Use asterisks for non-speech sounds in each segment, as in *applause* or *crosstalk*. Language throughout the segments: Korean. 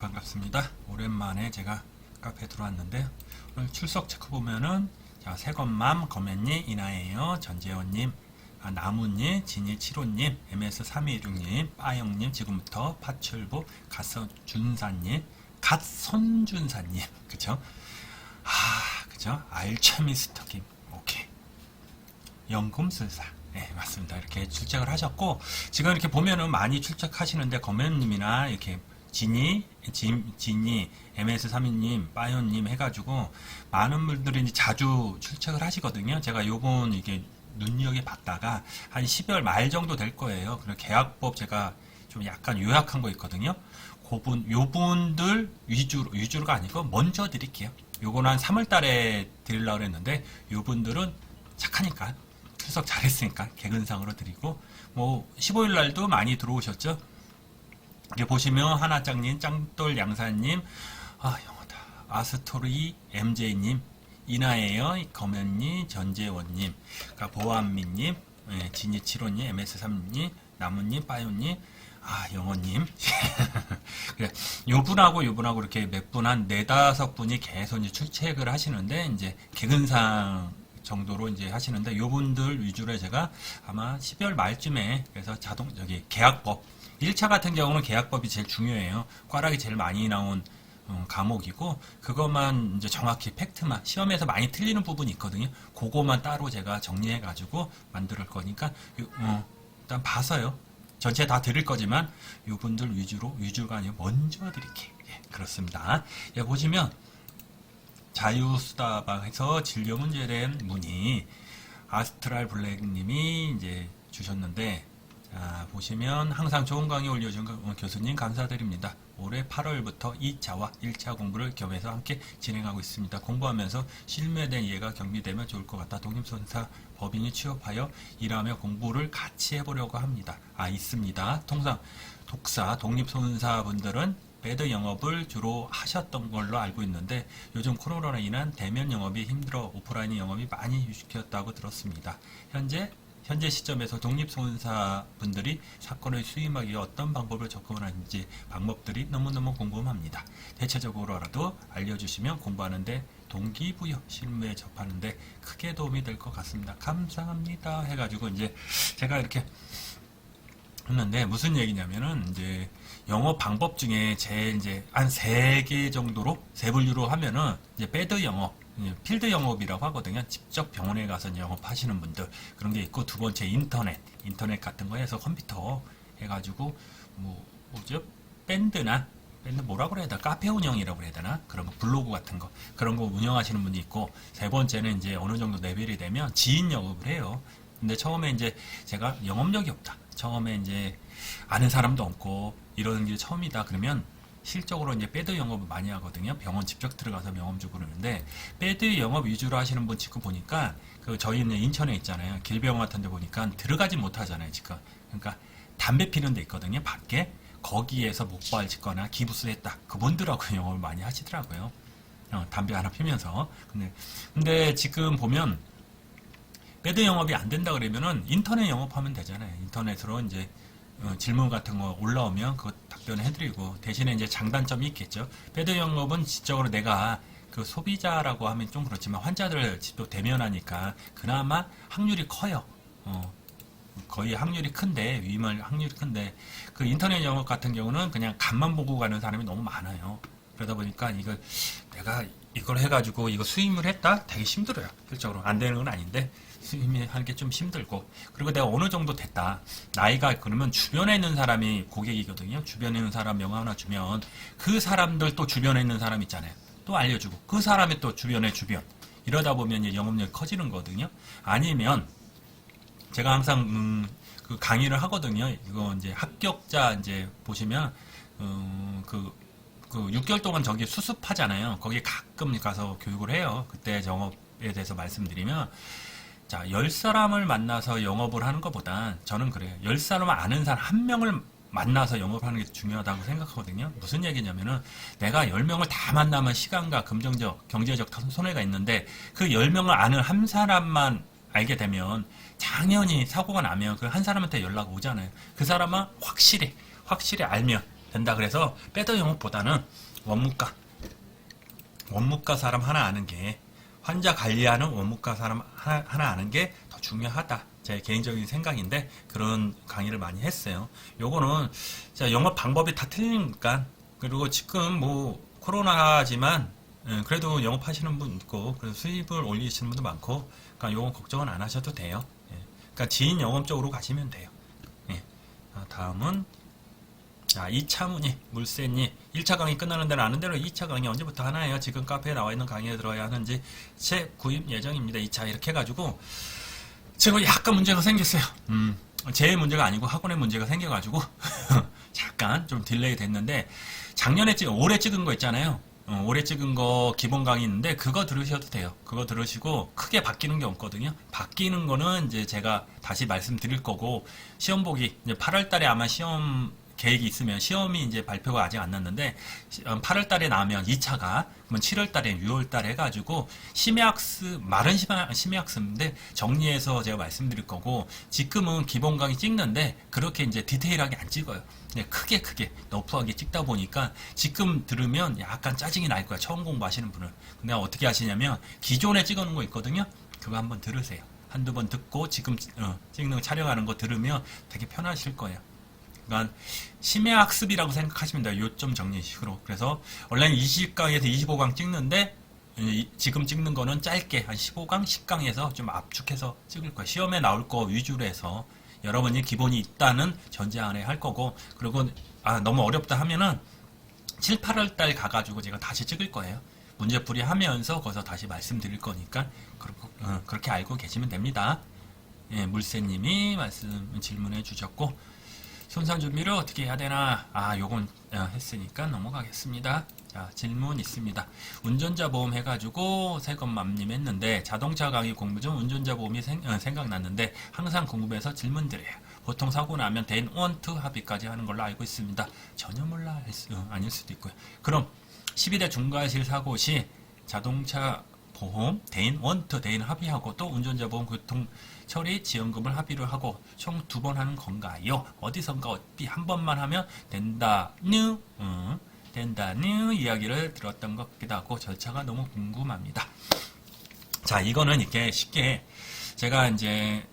반갑습니다. 오랜만에 제가 카페 들어왔는데요. 오늘 출석 체크 보면은 자, 새것맘, 거맨님, 이나예요, 전재원님, 아, 나무님, 진이7호님, MS316님, 빠영님, 지금부터 파출부, 갓선준사님, 갓선준사님, 그쵸? 아, 그죠? 알차미스터 김, 오케이. 연금술사. 네, 맞습니다. 이렇게 출첵을 하셨고, 지금 이렇게 보면은 많이 출첵하시는데, 검연님이나 이렇게 진이, 진, 진이, MS32님, 빠연님 해가지고, 많은 분들이 이제 자주 출첵을 하시거든요. 제가 요번 이게 눈여겨 봤다가, 한 12월 말 정도 될 거예요. 그리고 계약법 제가 좀 약간 요약한 거 있거든요. 그분, 요분들 위주로, 위주로가 아니고, 먼저 드릴게요. 요거는 한 3월 달에 드리려고 했는데, 요분들은 착하니까, 출석 잘했으니까, 개근상으로 드리고, 뭐, 15일 날도 많이 들어오셨죠? 이렇게 보시면 하나짱님, 짱돌 양사님, 아 영어다. 아스토리 MJ님, 이나예요, 검연님, 전재원님, 그러니까 보안미님, 예, 진이치로님, MS3님, 나무님, 빠요님, 아 영어님. *laughs* 그래, 요 분하고 요 분하고 이렇게 몇 분 한 네다섯 분이 계속 이제 출첵을 하시는데 이제 개근상 정도로 이제 하시는데 요 분들 위주로 제가 아마 12월 말쯤에 그래서 자동 저기 계약법 1차 같은 경우는 계약법이 제일 중요해요. 꽈락이 제일 많이 나온 어, 과목이고 그것만 이제 정확히 팩트만 시험에서 많이 틀리는 부분이 있거든요. 그거만 따로 제가 정리해 가지고 만들 거니까 요- 어, 일단 봐서요. 전체 다 드릴 거지만 요분들 위주로 위주가 아니고 먼저 드릴게. 예, 그렇습니다. 예, 보시면 자유수다방에서 진료 대한 문의 아스트랄 블랙님이 이제 주셨는데 자, 보시면 항상 좋은 강의 올려준 거- 어, 교수님 감사드립니다. 올해 8월부터 2차와 1차 공부를 겸해서 함께 진행하고 있습니다. 공부하면서 실무에 대한 이해가 경비되면 좋을 것 같아 독립선사 법인이 취업하여 일하며 공부를 같이 해보려고 합니다. 아 있습니다. 통상 독사 독립선사분들은 배드 영업을 주로 하셨던 걸로 알고 있는데 요즘 코로나로 인한 대면 영업이 힘들어 오프라인 영업이 많이 유식했다고 들었습니다. 현재 현재 시점에서 독립소원사분들이 사건을 수임하기 위해 어떤 방법을 접근하는지 방법들이 너무너무 궁금합니다. 대체적으로라도 알려주시면 공부하는데 동기부여 실무에 접하는데 크게 도움이 될 것 같습니다. 감사합니다. 해가지고 이제 제가 이렇게 했는데 무슨 얘기냐면은 이제 영어 방법 중에 제일 이제 한 세 개 정도로 세 분류로 하면은 이제 배드 이제 필드 영업이라고 하거든요. 직접 병원에 가서 영업하시는 분들 그런 게 있고 두 번째 인터넷, 인터넷 같은 거 해서 컴퓨터 해가지고 뭐 뭐죠 밴드나 밴드 뭐라고 그래야 되나 카페 운영이라고 해야 되나 그런 거 블로그 같은 거 그런 거 운영하시는 분이 있고 세 번째는 이제 어느 정도 레벨이 되면 지인 영업을 해요. 근데 처음에 이제 제가 영업력이 없다. 처음에 이제 아는 사람도 없고 이러는 게 처음이다. 그러면 실적으로 이제 배드 영업을 많이 하거든요. 병원 직접 들어가서 명함 주고 그러는데 배드 영업 위주로 하시는 분 지금 보니까 그 저희는 인천에 있잖아요. 길병원 같은 데 보니까 들어가지 못하잖아요. 지금. 그러니까 담배 피는 데 있거든요. 밖에. 거기에서 목발 짓거나 기부스 했다. 그분들하고 *laughs* 영업을 많이 하시더라고요. 어, 담배 하나 피면서. 근데, 근데 지금 보면 배드 영업이 안 된다 그러면은 인터넷 영업하면 되잖아요. 인터넷으로 이제 어, 질문 같은 거 올라오면 그거 답변을 해드리고 대신에 이제 장단점이 있겠죠. 배드 영업은 지적으로 내가 그 소비자라고 하면 좀 그렇지만 환자들을 직접 대면하니까 그나마 확률이 커요. 어, 거의 확률이 큰데 위임할 확률이 큰데 그 인터넷 영업 같은 경우는 그냥 간만 보고 가는 사람이 너무 많아요. 그러다 보니까 이걸 내가 이걸 해가지고 이거 수임을 했다 되게 힘들어요. 실적으로 안 되는 건 아닌데 수임하는 게좀 힘들고 그리고 내가 어느 정도 됐다 나이가 그러면 주변에 있는 사람이 고객이거든요. 주변에 있는 사람 명함 하나 주면 그 사람들 또 주변에 있는 사람 있잖아요. 또 알려주고 그 사람이 또 주변에 주변 이러다 보면 이제 영업력이 커지는 거거든요. 아니면 제가 항상 음, 그 강의를 하거든요. 이거 이제 합격자 이제 보시면 음, 그, 그 6개월 동안 저기 수습하잖아요. 거기에 가끔 가서 교육을 해요. 그때 영업에 대해서 말씀드리면 자, 10사람을 만나서 영업을 하는 것보다 저는 그래요. 10사람 아는 사람 한 명을 만나서 영업하는 게 중요하다고 생각하거든요. 무슨 얘기냐면은 내가 10명을 다 만나면 시간과 금전적, 경제적 손해가 있는데 그 10명을 아는 한 사람만 알게 되면 당연히 사고가 나면 그 한 사람한테 연락 오잖아요. 그 사람은 확실히 확실히 알면 된다. 그래서 빼도 영업보다는 원무과 원무과 사람 하나 아는 게 환자 관리하는 원무과 사람 하나, 하나 아는 게 더 중요하다. 제 개인적인 생각인데 그런 강의를 많이 했어요. 요거는 자, 영업 방법이 다 틀리니까 그리고 지금 뭐 코로나지만 예, 그래도 영업하시는 분 있고 그래서 수입을 올리시는 분도 많고 그러니까 요건 걱정은 안 하셔도 돼요. 예. 그러니까 지인 영업 쪽으로 가시면 돼요. 예. 아, 다음은 자, 2차 문의, 물세니 1차 강의 끝나는 데는 아는 대로 2차 강의 언제부터 하나요? 지금 카페에 나와 있는 강의에 들어야 하는지 제 구입 예정입니다. 2차 이렇게 해가지고 지금 약간 문제가 생겼어요. 음, 제 문제가 아니고 학원의 문제가 생겨가지고 *laughs* 잠깐 좀 딜레이 됐는데 작년에 찍, 올해 찍은 거 있잖아요. 어, 올해 찍은 거 기본 강의 있는데 그거 들으셔도 돼요. 그거 들으시고 크게 바뀌는 게 없거든요. 바뀌는 거는 이제 제가 다시 말씀드릴 거고 시험 보기 이제 8월 달에 아마 시험 계획이 있으면 시험이 이제 발표가 아직 안 났는데 8월 달에 나면 2차가 그러면 7월 달에 6월 달에 해가지고 심해학습 말은 심해- 심해학습인데 정리해서 제가 말씀드릴 거고 지금은 기본 강의 찍는데 그렇게 이제 디테일하게 안 찍어요. 크게 크게 너프하게 찍다 보니까 지금 들으면 약간 짜증이 날 거야. 처음 공부하시는 분은. 근데 어떻게 하시냐면 기존에 찍어놓은 거 있거든요. 그거 한번 들으세요. 한두 번 듣고 지금 어, 찍는 거 촬영하는 거 들으면 되게 편하실 거예요. 그러니까 심해 학습이라고 생각하시면 돼요. 요점 정리식으로. 그래서 원래는 20강에서 25강 찍는데 이- 지금 찍는 거는 짧게 한 15강, 10강에서 좀 압축해서 찍을 거예요. 시험에 나올 거 위주로 해서 여러분이 기본이 있다는 전제 안에 할 거고 그리고 아 너무 어렵다 하면은 7, 8월 달 가가지고 제가 다시 찍을 거예요. 문제풀이 하면서 거기서 다시 말씀드릴 거니까 그렇고, 어, 그렇게 알고 계시면 됩니다. 예, 물새님이 말씀 질문해 주셨고 손상 준비를 어떻게 해야 되나? 아, 요건 어, 했으니까 넘어가겠습니다. 자, 질문 있습니다. 운전자 보험 해가지고 세금 맘님 했는데 자동차 강의 공부 중 운전자 보험이 생, 어, 생각났는데 항상 궁금해서 질문 드려요. 보통 사고 나면 대인 원투 합의까지 하는 걸로 알고 있습니다. 전혀 몰라 할 수, 어, 아닐 수도 있고요. 그럼 12대 중과실 사고 시 자동차 보험 대인 원투 대인 합의하고 또 운전자 보험 교통 처리 지원금을 합의를 하고 총 두 번 하는 건가요? 어디선가 어디 한 번만 하면 된다느 응, 된다느 이야기를 들었던 것 같기도 하고 절차가 너무 궁금합니다. 자 이거는 이렇게 쉽게 제가 이제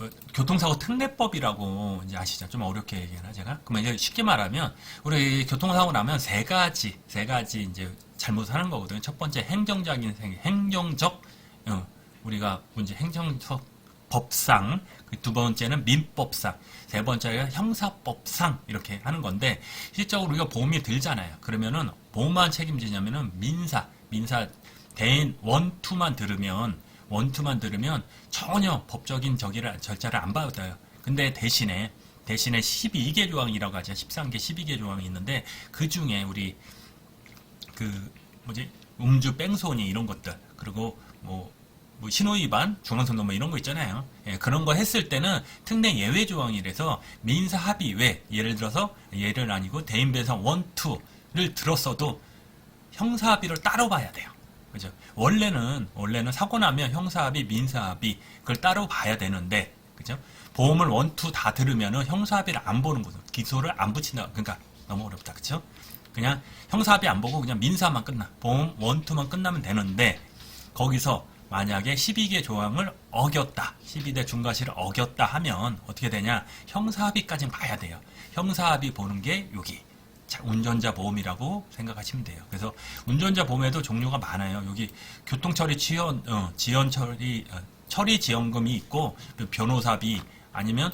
어, 교통사고 특례법이라고 이제 아시죠? 좀 어렵게 얘기하나 제가? 그러면 이제 쉽게 말하면 우리 교통사고 나면 세 가지 세 가지 이제 잘못하는 거거든요. 첫 번째 행정적인 생 행정적 어, 우리가 문제 행정적 법상 그두 번째는 민법상 세 번째가 형사법상 이렇게 하는 건데 실적으로 우리가 보험이 들잖아요. 그러면은 뭐만 책임지냐면은 민사 민사 대인 원투만 들으면 원투만 들으면 전혀 법적인 저기를 절차를 안 받아요. 근데 대신에 대신에 12개 조항이라고 하죠. 13개, 12개 조항이 있는데 그 중에 우리 그 뭐지 음주 뺑소니 이런 것들 그리고 뭐, 뭐 신호 위반, 중앙선 넘어 이런 거 있잖아요. 예, 그런 거 했을 때는 특례 예외 조항이라서 민사 합의 외 예를 들어서 예를 아니고 대인 배상 원투를 들었어도 형사 합의를 따로 봐야 돼요. 그죠? 원래는 원래는 사고 나면 형사 합의, 민사 합의 그걸 따로 봐야 되는데 그죠? 보험을 원투 다 들으면은 형사 합의를 안 보는 거죠. 기소를 안 붙인다. 그러니까 너무 어렵다. 그죠? 그냥 형사 합의 안 보고 그냥 민사만 끝나. 보험 원투만 끝나면 되는데 거기서 만약에 12개 조항을 어겼다. 12대 중과실을 어겼다 하면 어떻게 되냐? 형사 합의까지 봐야 돼요. 형사 합의 보는 게 여기 자, 운전자 보험이라고 생각하시면 돼요. 그래서 운전자 보험에도 종류가 많아요. 여기 교통처리 지연, 어, 지연 처리, 어, 처리 지원금이 있고, 변호사비, 아니면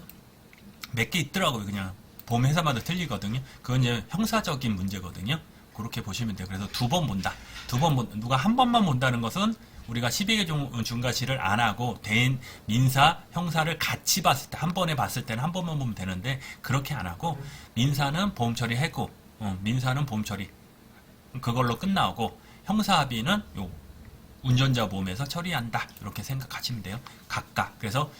몇 개 있더라고요. 그냥 보험 회사마다 틀리거든요. 그건 이제 형사적인 문제거든요. 그렇게 보시면 돼요. 그래서 두 번 본다. 두번 본, 누가 한 번만 본다는 것은 우리가 12개 중, 중과실을 안 하고 대인, 민사, 형사를 같이 봤을 때, 한 번에 봤을 때는 한 번만 보면 되는데, 그렇게 안 하고, 민사는 보험 처리하고, 어, 민사는 보험 처리. 그걸로 끝나고, 형사 합의는 요, 운전자 보험에서 처리한다. 이렇게 생각하시면 돼요. 각각. 그래서,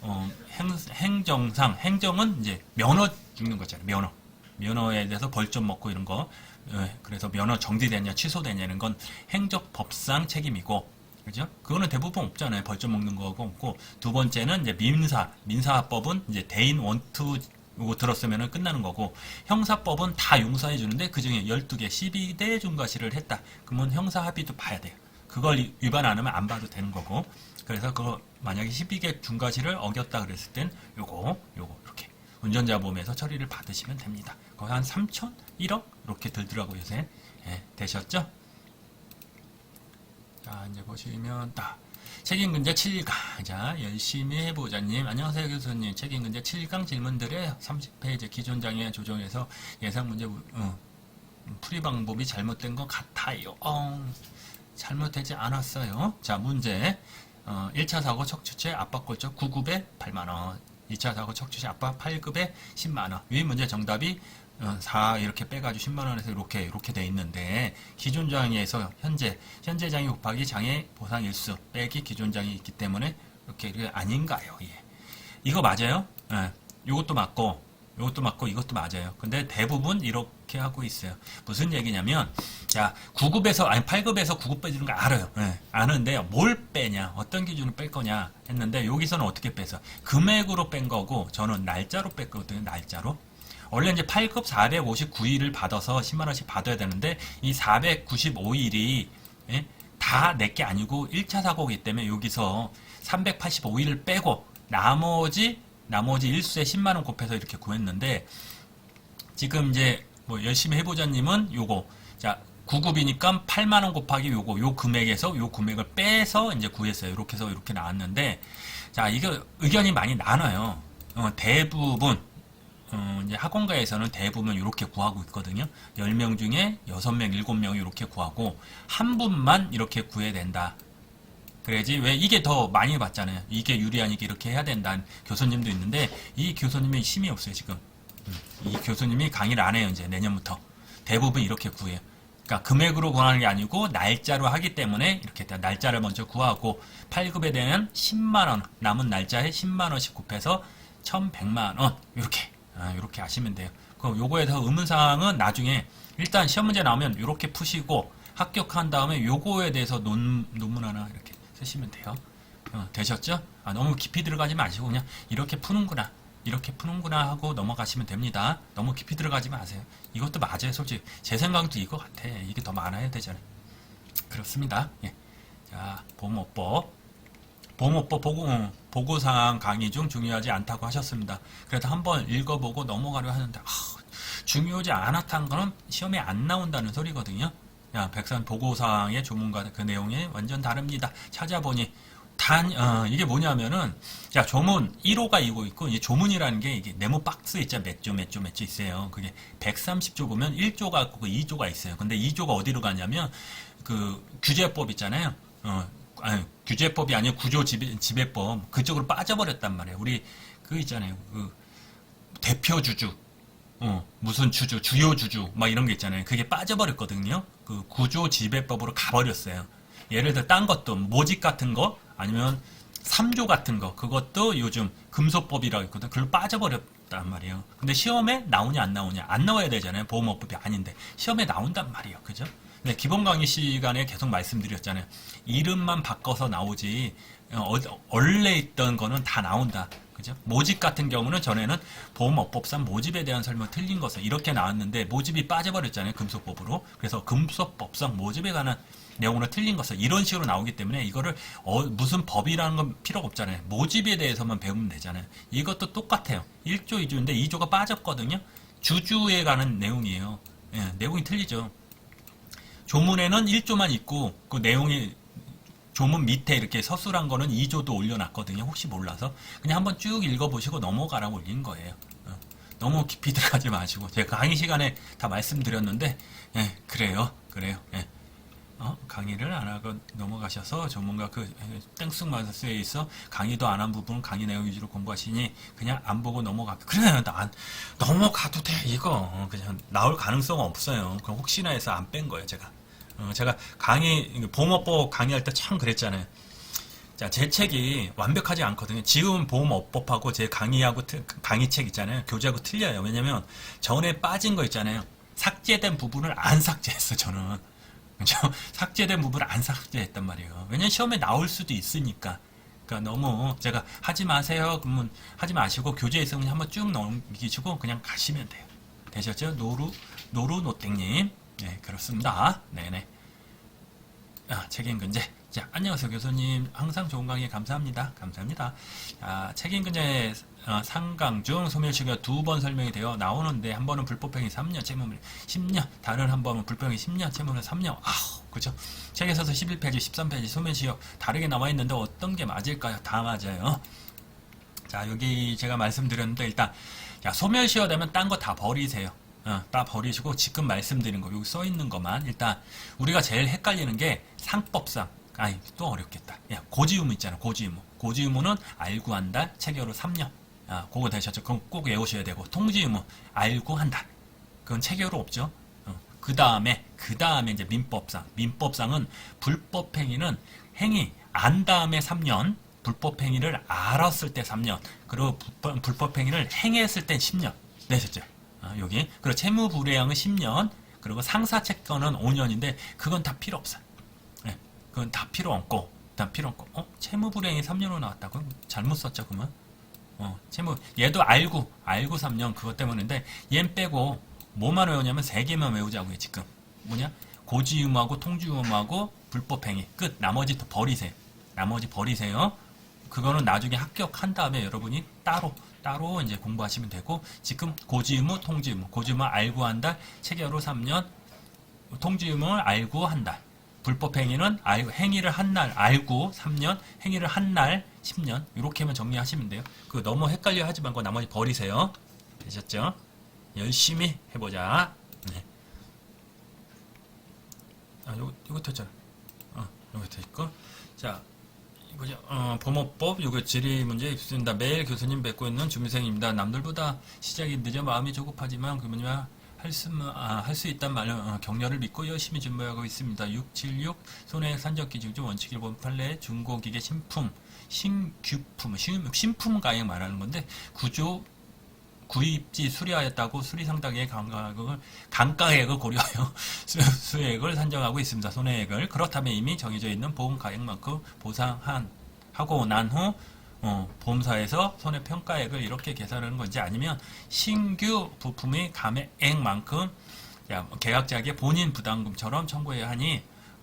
어, 행, 행정상, 행정은 이제 면허 죽는 거잖아요. 면허. 면허에 대해서 벌점 먹고 이런 거. 예, 그래서 면허 정지되냐 취소되냐는 건 행정법상 책임이고 그죠? 그거는 대부분 없잖아요. 벌점 먹는 거고 없고 두 번째는 이제 민사 민사법은 이제 대인 원투 요거 들었으면 끝나는 거고 형사법은 다 용서해 주는데 그중에 12개 12대 중과실을 했다. 그러면 형사 합의도 봐야 돼요. 그걸 위- 위반 안 하면 안 봐도 되는 거고 그래서 그거 만약에 12개 중과실을 어겼다 그랬을 땐 요거 요거 이렇게 운전자 보험에서 처리를 받으시면 됩니다. 거의 한 3천 1억 이렇게 들더라고요 요새 예, 되셨죠? 자 이제 보시면 딱 책임근제 7강. 자 열심히 해보자님. 안녕하세요 교수님. 책임근제 7강 질문들의 30페이지 기존 장애 조정에서 예상 문제 어, 풀이 방법이 잘못된 것 같아요. 어, 잘못되지 않았어요. 자 문제. 어, 1차 사고 척추체 압박 골절 9급에 8만원 2차 사고 척추체 압박 8급에 10만원. 위 문제 정답이 어, 4 이렇게 빼가지고 10만 원에서 이렇게 이렇게 돼 있는데 기존 장애에서 현재 현재 장애 곱하기 장애 보상 일수 빼기 기존 장애 있기 때문에 이렇게 이게 아닌가요? 예. 이거 맞아요? 예. 이것도 맞고 이것도 맞고 이것도 맞아요. 근데 대부분 이렇게 하고 있어요. 무슨 얘기냐면 자 9급에서 아니 8급에서 9급 빼주는 거 알아요. 예. 아는데 뭘 빼냐 어떤 기준으로 뺄 거냐 했는데 여기서는 어떻게 빼서 금액으로 뺀 거고 저는 날짜로 뺐거든요. 날짜로. 원래 이제 8급 459일을 받아서 10만 원씩 받아야 되는데 이 495일이 다내 게 아니고 1차 사고이기 때문에 여기서 385일을 빼고 나머지 나머지 일수에 10만 원 곱해서 이렇게 구했는데 지금 이제 뭐 열심히 해보자 님은 요거 자 9급이니까 8만 원 곱하기 요거 요 금액에서 요 금액을 빼서 이제 구했어요. 이렇게 해서 이렇게 나왔는데 자 이게 의견이 많이 나눠요. 어, 대부분 어, 이제 학원가에서는 대부분 이렇게 구하고 있거든요. 10명 중에 6명, 7명이 이렇게 구하고 한 분만 이렇게 구해야 된다. 그래야지 왜 이게 더 많이 받잖아요. 이게 유리하니까 이렇게 해야 된다는 교수님도 있는데 이 교수님이 힘이 없어요 지금. 음, 이 교수님이 강의를 안 해요 이제 내년부터 대부분 이렇게 구해요. 그러니까 금액으로 구하는 게 아니고 날짜로 하기 때문에 이렇게 다 날짜를 먼저 구하고 8급에 대한 10만 원 남은 날짜에 10만 원씩 곱해서 1,100만 원 이렇게 아, 이렇게 하시면 돼요. 그럼 요거에 더 의문 사항은 나중에 일단 시험 문제 나오면 이렇게 푸시고 합격한 다음에 요거에 대해서 논, 논문 하나 이렇게 쓰시면 돼요. 어, 되셨죠? 아, 너무 깊이 들어가지 마시고 그냥 이렇게 푸는구나. 이렇게 푸는구나 하고 넘어가시면 됩니다. 너무 깊이 들어가지 마세요. 이것도 맞아요, 솔직히. 제 생각도 이거 같아. 이게 더 많아야 되잖아요. 그렇습니다. 예. 자, 보호법. 보호법 보고, 어, 보고사항 강의 중 중요하지 않다고 하셨습니다. 그래도 한번 읽어보고 넘어가려 하는데, 아, 중요하지 않았다는 거는 시험에 안 나온다는 소리거든요. 야, 백산 보고사항의 조문과 그 내용이 완전 다릅니다. 찾아보니, 단, 어, 이게 뭐냐면은, 자, 조문 1호가 이거 있고, 이 조문이라는 게 이게 네모 박스 있잖아. 몇 조, 몇 조, 몇 조 있어요. 그게 130조 보면 1조가 있고 2조가 있어요. 근데 2조가 어디로 가냐면, 그, 규제법 있잖아요. 어, 아니, 규제법이 아니고 구조 지배, 지배법. 그쪽으로 빠져버렸단 말이에요. 우리, 그 있잖아요. 그, 대표 주주. 어, 무슨 주주, 주요 주주, 막 이런 게 있잖아요. 그게 빠져버렸거든요. 그 구조 지배법으로 가버렸어요. 예를 들어, 딴 것도, 모집 같은 거, 아니면 3조 같은 거, 그것도 요즘 금소법이라고 있거든. 그걸로 빠져버렸단 말이에요. 근데 시험에 나오냐, 안 나오냐, 안 나와야 되잖아요. 보험업법이 아닌데. 시험에 나온단 말이에요. 그죠? 근데 기본 강의 시간에 계속 말씀드렸잖아요. 이름만 바꿔서 나오지, 어, 원래 있던 거는 다 나온다. 그죠? 모집 같은 경우는 전에는 보험업법상 모집에 대한 설명 틀린 것을 이렇게 나왔는데 모집이 빠져버렸잖아요. 금속법으로. 그래서 금속법상 모집에 관한 내용으로 틀린 것을 이런 식으로 나오기 때문에 이거를 어, 무슨 법이라는 건 필요가 없잖아요. 모집에 대해서만 배우면 되잖아요. 이것도 똑같아요. 1조, 2조인데 2조가 빠졌거든요. 주주에 관한 내용이에요. 예, 내용이 틀리죠. 조문에는 1조만 있고 그 내용이 조문 밑에 이렇게 서술한 거는 2조도 올려놨거든요. 혹시 몰라서 그냥 한번 쭉 읽어보시고 넘어가라고 올린 거예요. 어, 너무 깊이 *laughs* 들어가지 마시고 제가 강의 시간에 다 말씀드렸는데 예, 그래요, 그래요. 예. 어, 강의를 안 하고 넘어가셔서 전문가 그 땡쑥 마스에 있어 강의도 안 한 부분 강의 내용 위주로 공부하시니 그냥 안 보고 넘어가. 그래요, 난 넘어가도 돼 이거 어, 그냥 나올 가능성 없어요. 그럼 혹시나 해서 안 뺀 거예요, 제가. 어, 제가 강의 보험업법 강의할 때 참 그랬잖아요. 자, 제 책이 완벽하지 않거든요. 지금 보험업법하고 제 강의하고 틀- 강의책 있잖아요. 교재하고 틀려요. 왜냐면 전에 빠진 거 있잖아요. 삭제된 부분을 안 삭제했어, 저는. 그죠? *laughs* 삭제된 부분을 안 삭제했단 말이에요. 왜냐면 시험에 나올 수도 있으니까. 그러니까 너무 제가 하지 마세요. 그러면 하지 마시고 교재 있으면 한번 쭉 넘기시고 그냥 가시면 돼요. 되셨죠? 노루 노루 노땡님. 네 그렇습니다. 네네. 아, 책임 근제. 자, 안녕하세요, 교수님. 항상 좋은 강의 감사합니다. 감사합니다. 아, 책임근제 어, 상강 중 소멸시가 두 번 설명이 되어 나오는데 한 번은 불법행위 3년, 채무물 10년, 다른 한 번은 불법행위 10년, 채무물 3년. 아우, 그죠? 책에서도 11페이지, 13페이지 소멸시효 다르게 나와 있는데 어떤 게 맞을까요? 다 맞아요. 자, 여기 제가 말씀드렸는데 일단 야, 소멸시효 되면 딴 거 다 버리세요. 어, 다 버리시고 지금 말씀드린 거 여기 써 있는 것만 일단 우리가 제일 헷갈리는 게 상법상 아니 또 어렵겠다. 야, 고지의무 있잖아. 고지의무. 고지의무는 알고 한 달, 체결후 3년. 아, 그거 되셨죠? 그건 꼭 외우셔야 되고 통지의무 알고 한 달. 그건 체결후 없죠. 그 다음에 그 다음에 이제 민법상 민법상은 불법 행위는 행위 안 다음에 3년 불법 행위를 알았을 때 3년 그리고 불법, 불법 행위를 행했을 땐 10년 되셨죠? 아, 여기 그리고 채무 불이행은 10년 그리고 상사 채권은 5년인데 그건 다 필요 없어요. 네, 그건 다 필요 없고 다 필요 없고. 어? 채무 불이행이 3년으로 나왔다고 잘못 썼죠 그러면? 어 채무 얘도 알고 알고 3년 그것 때문인데 얜 빼고 뭐만 외우냐면 세 개만 외우자고요 지금. 뭐냐? 고지의무하고 통지의무하고 불법행위. 끝. 나머지 또 버리세요. 나머지 버리세요. 그거는 나중에 합격한 다음에 여러분이 따로 따로 이제 공부하시면 되고 지금 고지의무 통지의무 고지의무 알고 한 달 체결후 3년. 통지의무를 알고 한 달 불법 행위는 알고 행위를 한 날 알고 3년 행위를 한 날 10년 이렇게만 정리하시면 돼요 그 너무 헷갈려 하지 말고 나머지 버리세요 되셨죠? 열심히 해보자. 네. 아, 요거, 요거 됐잖아. 어, 요거 됐고. 자, 이거죠. 어, 범어법, 요거 지리 문제 있습니다. 매일 교수님 뵙고 있는 주미생입니다. 남들보다 시작이 늦어 마음이 조급하지만, 그분이야 할 수, 아, 할 수 있단 말, 어, 격려를 믿고 열심히 준비하고 있습니다. 676, 손해 산적 기준 중 원칙 1번 판례, 중고기계 신품, 신규품, 신, 신품 가액 말하는 건데, 구조, 구입지 수리하였다고 수리 상당의 강가액을 강가액을 고려하여 *laughs* 수, 수액을 산정하고 있습니다. 손해액을 그렇다면 이미 정해져 있는 보험 가액만큼 보상한 하고 난후 어, 보험사에서 손해 평가액을 이렇게 계산하는 건지 아니면 신규 부품의 감액만큼 야, 계약자에게 본인 부담금처럼 청구해야 하니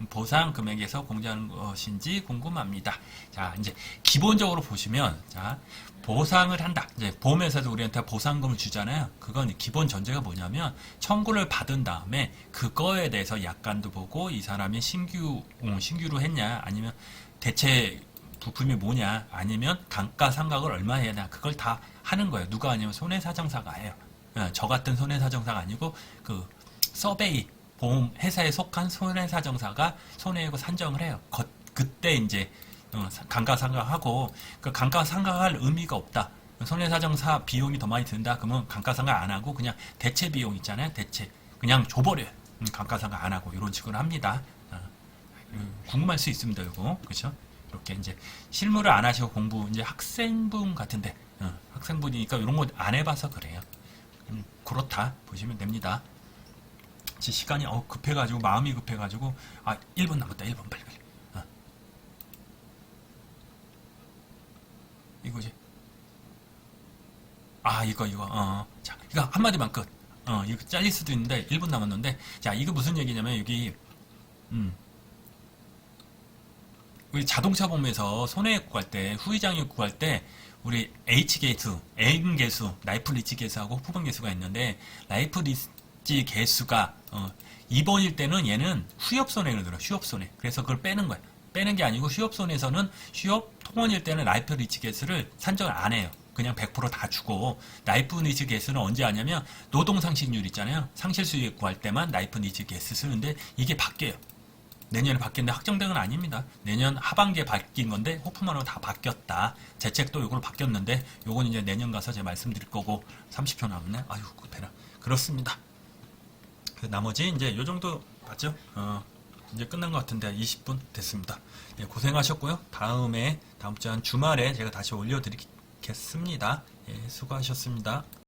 보상 금액에서 공제하는 것인지 궁금합니다. 자, 이제 기본적으로 보시면 자, 보상을 한다. 이제 보험회사도 우리한테 보상금을 주잖아요. 그건 기본 전제가 뭐냐면 청구를 받은 다음에 그거에 대해서 약관도 보고 이 사람이 신규 음, 신규로 했냐 아니면 대체 부품이 뭐냐 아니면 감가상각을 얼마 해야 되냐 그걸 다 하는 거예요. 누가 아니면 손해사정사가 해요. 예, 저 같은 손해사정사가 아니고 그 서베이 보험 회사에 속한 손해사정사가 손해액을 산정을 해요. 거- 그때 이제 어, 사- 감가상각하고 그 감가상각할 의미가 없다. 손해사정사 비용이 더 많이 든다. 그러면 감가상각 안 하고 그냥 대체 비용 있잖아요. 대체 그냥 줘버려요. 음, 감가상각 안 하고 이런 식으로 합니다. 어, 음, 궁금할 수 있습니다. 이거 그렇죠? 이렇게 이제 실무를 안 하시고 공부 이제 학생분 같은데 어, 학생분이니까 이런 거 안 해봐서 그래요. 음, 그렇다 보시면 됩니다. 제 시간이 어, 급해가지고 마음이 급해가지고 아 1분 남았다 1분 빨리 빨리 어. 이거지 아 이거 이거 어. 자 이거 한마디만 끝 어, 이거 잘릴 수도 있는데 1분 남았는데 자 이거 무슨 얘기냐면 여기 음 우리 자동차 보면서 손해액 구할 때 후이장액 구할 때 우리 H 개수, N 개수, 라이프 리치 개수하고 후분 개수가 있는데 라이프 리치 개수가 어, 2번일 때는 얘는 휴업 손해를 들어 휴업 손해. 그래서 그걸 빼는 거야. 빼는 게 아니고 휴업 손해에서는 휴업 통원일 때는 라이프 리치 개수를 산정을 안 해요. 그냥 100%다 주고 라이프 리치 개수는 언제 하냐면 노동 상실률 있잖아요. 상실 수익 구할 때만 라이프 리치 개수 쓰는데 이게 바뀌어요. 내년에 바뀌는데 확정된 건 아닙니다. 내년 하반기에 바뀐 건데 호프만으로 다 바뀌었다. 제 책도 요걸로 바뀌었는데 요건 이제 내년 가서 제가 말씀드릴 거고 30초 남았네. 아유 급해라. 그렇습니다. 그 나머지 이제 요 정도 맞죠? 어, 이제 끝난 것 같은데 20분 됐습니다. 예, 고생하셨고요. 다음에 다음 주 한 주말에 제가 다시 올려드리겠습니다. 예, 수고하셨습니다.